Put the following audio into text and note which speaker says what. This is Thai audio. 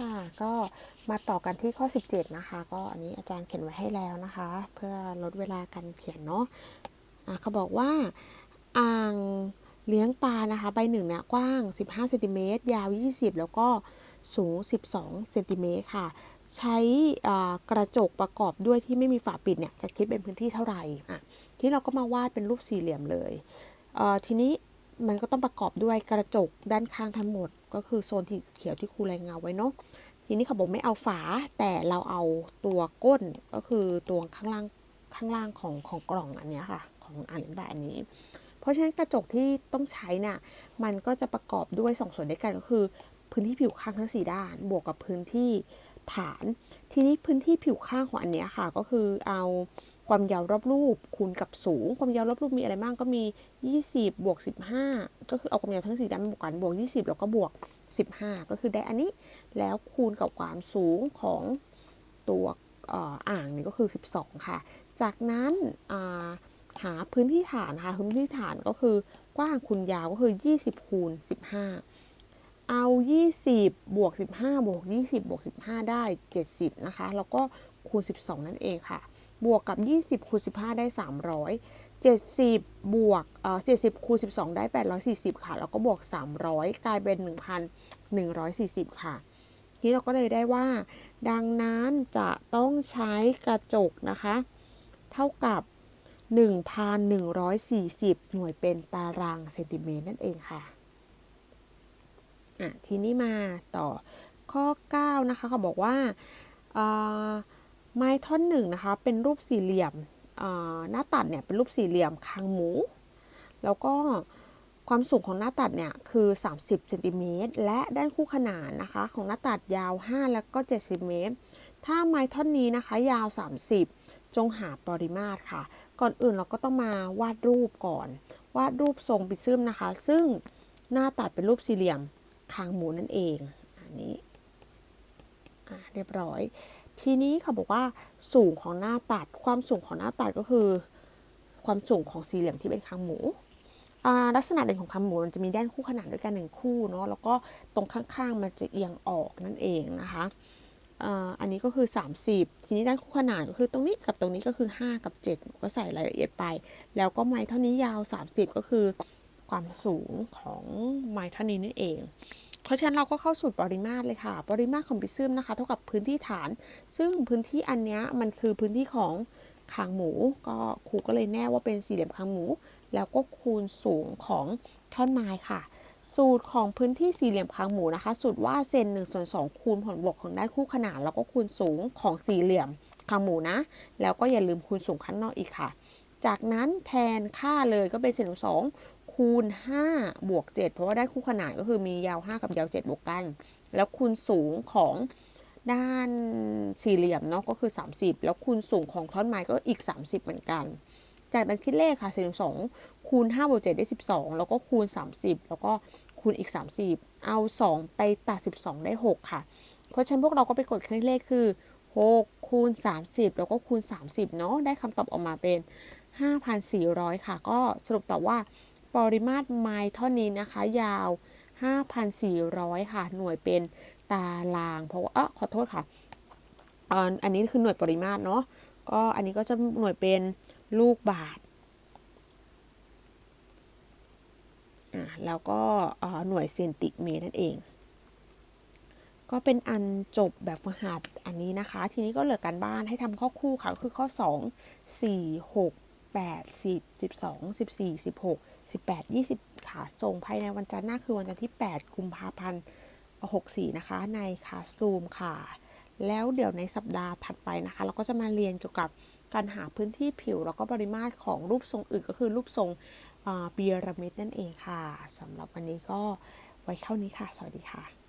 Speaker 1: ค่ะก็มาต่อกันที่ข้อ 17 นะคะ ก็อันนี้อาจารย์เขียนไว้ให้แล้วนะคะ เพื่อลดเวลาการเขียนเนาะะเขาบอกว่าอ่างเลี้ยงปลานะคะ ใบหนึ่งเนี่ยกว้าง 15เซนติเมตรยาว 20 แล้วก็สูง 12เซนติเมตรค่ะ ใช้กระจกประกอบด้วยที่ไม่มีฝาปิดเนี่ยจะคิดเป็นพื้นที่เท่าไหร่อะที่เราก็มาวาดเป็นรูปสี่เหลี่ยมเลยทีนี้ มันก็ต้องประกอบด้วยกระจกด้านข้างทั้งหมด ก็คือโซนที่เขียวที่ครูรายงานไว้เนาะทีนี้เขาบอกไม่เอาฝาแต่เราเอาตัวก้นก็คือตัวข้างล่างข้างล่างของของกล่องอันนี้ค่ะ ของอ่านแบบอันนี้ เพราะฉะนั้นกระจกที่ต้องใช้เนี่ยมันก็จะประกอบด้วย2ส่วนด้วยกันก็คือ พื้นที่ผิวข้างทั้ง 4 ด้าน บวกกับพื้นที่ฐาน ทีนี้พื้นที่ผิวข้างของอันนี้ค่ะ ก็คือเอา ความยาวรอบรูปคูณกับสูง ความยาวรอบรูปมีอะไรบ้างก็มี 20 บวก 15 ก็คือเอาความยาวทั้ง4ด้านบวกกันบวก 20 แล้วก็บวก 15 ก็คือได้อันนี้ แล้วคูณกับความสูงของตัวอ่างนี่ก็คือ 12 ค่ะ จากนั้นหาพื้นที่ฐานค่ะพื้นที่ฐานก็คือกว้างคูณยาวก็คือ 20 คูณ 15 เอา 20 บวก 15 บวก 20 บวก 15 ได้ 70 นะคะ แล้วก็คูณ 12 นั่นเองค่ะ บวกกับ 20คูณ15 ได้ 300 70 บวกเอ่อ70คูณ12 ได้ 840 ค่ะ แล้วก็บวก 300 กลายเป็น 1,140 ค่ะ ทีนี้เราก็เลยได้ว่า ดังนั้นจะต้องใช้กระจกนะคะ เท่ากับ 1,140 หน่วยเป็นตารางเซนติเมตรนั่นเองค่ะอะทีนี้มาต่อข้อ 9 นะคะเขาบอกว่า ไม้ท่อนหนึ่งนะคะเป็นรูปสี่เหลี่ยมหน้าตัดเนี่ยเป็นรูปสี่เหลี่ยมคางหมู แล้วก็ความสูงของหน้าตัดเนี่ยคือ 30เซนติเมตรและด้านคู่ขนานนะคะของหน้าตัดยาว 5 แล้วก็7เซนติเมตร ถ้าไม้ท่อนนี้นะคะยาว 30 จงหาปริมาตรค่ะ ก่อนอื่นเราก็ต้องมาวาดรูปก่อน วาดรูปทรงปิซึมนะคะ ซึ่งหน้าตัดเป็นรูปสี่เหลี่ยมคางหมูนั่นเอง อันนี้เรียบร้อย ทีนี้เขาบอกว่าสูงของหน้าตัด ความสูงของหน้าตัดก็คือ ความสูงของสี่เหลี่ยมที่เป็นคางหมูลักษณะเด่นของคางหมูมันจะมีด้านคู่ขนานด้วยกันหนึ่งคู่เนาะแล้วก็ตรงข้างๆมันจะเอียงออกนั่นเองนะคะอันนี้ก็คือ 30 ทีนี้ด้านคู่ขนานก็คือตรงนี้กับตรงนี้ก็คือ 5 กับ 7 ก็ใส่รายละเอียดไป แล้วก็ไม้เท่านี้ยาว 30 ก็คือความสูงของไม้เท่านี้นั่นเอง เพราะฉะนั้นเราก็เข้าสู่ปริมาตรเลยค่ะ ปริมาตรของปิซึมนะคะเท่ากับพื้นที่ฐาน ซึ่งพื้นที่อันนี้มันคือพื้นที่ของคางหมู ก็ครูก็เลยแน่ว่าเป็นสี่เหลี่ยมคางหมู แล้วก็คูณสูงของท่อนไม้ค่ะ สูตรของพื้นที่สี่เหลี่ยมคางหมูนะคะ สูตรว่าเซนหนึ่งส่วนสองคูณผลบวกของด้านคู่ขนานแล้วก็คูณสูงของสี่เหลี่ยมคางหมูนะ แล้วก็อย่าลืมคูณสูงข้างนอกอีกค่ะ จากนั้นแทนค่าเลยก็เป็นเศษสอง คูณ 5 บวก 7 เพราะว่าด้านคู่ขนานก็คือมียาว 5 กับยาว 7 บวกกัน แล้วคูณสูงของด้านสี่เหลี่ยมเนาะก็คือ 30 แล้วคูณสูงของท่อนไม้ก็อีก 30 เหมือนกัน จากนั้นคิดเลขค่ะ4 2คูณ5บวก7ได้ 12 แล้วก็คูณ 30 แล้วก็คูณอีก 30 เอา 2 ไปตัด 12 ได้ 6 ค่ะ เพราะฉะนั้นพวกเราก็ไปกดเครื่องเลขคือ 6 คูณ 30 แล้วก็คูณ 30 เนาะได้คำตอบออกมาเป็น 5,400 ค่ะ ก็สรุปตอบว่า ปริมาตรไมล์ท่อนี้นะคะ ยาว 5,400 ค่ะ หน่วยเป็นตาราง เพราะว่าเออขอโทษค่ะ อันนี้คือหน่วยปริมาตรเนาะ ก็อันนี้ก็จะหน่วยเป็นลูกบาทอ่าแล้วก็หน่วยเซนติเมตรนั่นเอง ก็เป็นอันจบแบบฝึกหัดอันนี้นะคะ ทีนี้ก็เหลือการบ้านให้ทำข้อคู่ค่ะ คือข้อ 2 4 6 8 10 12 14 16 18 20 ค่ะ ส่งภายในวันจันทร์หน้าคือวันจันทร์ที่ 8 กุมภาพันธ์64 นะคะ ในคลาสรูมค่ะ แล้วเดี๋ยวในสัปดาห์ถัดไปนะคะ เราก็จะมาเรียนเกี่ยวกับการหาพื้นที่ผิว แล้วก็ปริมาตรของรูปทรงอื่นก็คือรูปทรงพีระมิดนั่นเองค่ะสำหรับวันนี้ก็ไว้เท่านี้ค่ะ สวัสดีค่ะ